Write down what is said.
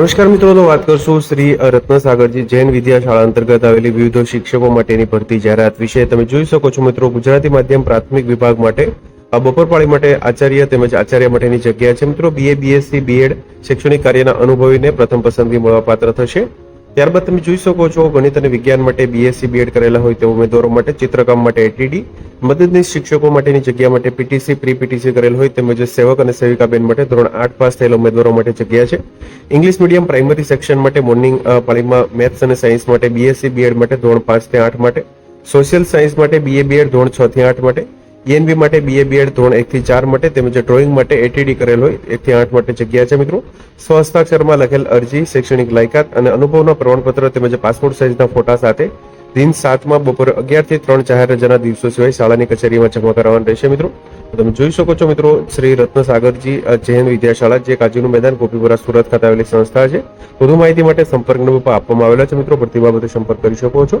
નમસ્કાર મિત્રો વાત કરશું શ્રી રત્નસાગરજી જૈન વિદ્યાશાળા અંતર્ગત આવેલી વિવિધ શિક્ષકો માટેની ભરતી જાહેરાત વિશે. તમે જોઈ શકો છો મિત્રો, ગુજરાતી માધ્યમ પ્રાથમિક વિભાગ માટે આ બપોરપાળી માટે આચાર્ય તેમજ આચાર્ય માટેની જગ્યા છે. મિત્રો બીએ બીએસસી બીએડ શૈક્ષણિક કાર્યના અનુભવીને પ્રથમ પસંદગી મળવાપાત્ર થશે. ત્યારબાદ તમે જોઈ શકો છો ગણિત અને વિજ્ઞાન માટે બીએસસી બીએડ કરેલા હોય તેવા ઉમેદવારો માટે ચિત્રકામ માટે એટીડી મદદનીશ શિક્ષકો માટેની જગ્યા માટે પીટીસી પ્રી પીટીસી કરેલ હોય તેમજ સેવક અને સેવિકા બેન માટે ધોરણ આઠ પાસ થયેલા ઉમેદવારો માટે જગ્યા છે. ઇંગ્લિશ મીડિયમ પ્રાઇમરી સેક્શન માટે મોર્નિંગ પાળીમાં મેથ્સ અને સાયન્સ માટે બીએસસી બીએડ માટે ધોરણ પાંચથી આઠ માટે સોશિયલ સાયન્સ માટે બીએ બીએડ ધોરણ છ થી આઠ માટે ઈએનબી માટે બીએ બીએડ ધોરણ એક થી ચાર માટે તેમજ ડ્રોઈંગ માટે એટીડી કરેલ હોય, એક થી આઠ માટે જગ્યા છે મિત્રો. સ્વહસ્તાક્ષરમાં લખેલ અરજી, શૈક્ષણિક લાયકાત અને અનુભવના પ્રમાણપત્ર તેમજ પાસપોર્ટ સાઇઝના ફોટા સાથે દિન સાતમાં બપોરે અગિયારથી ત્રણ જાહેર રજાના દિવસો સિવાય શાળાની કચેરીમાં જમા કરાવવાનું રહેશે મિત્રો. તમે જોઈ શકો છો મિત્રો, શ્રી રત્નસાગરજી જૈન વિદ્યાશાળા, જે કાજુનું મેદાન ગોપીપુરા સુરત ખાતે આવેલી સંસ્થા છે. વધુ માહિતી માટે સંપર્ક નંબર આપવામાં આવેલા છે મિત્રો. ભરતી બાબતે સંપર્ક કરી શકો છો.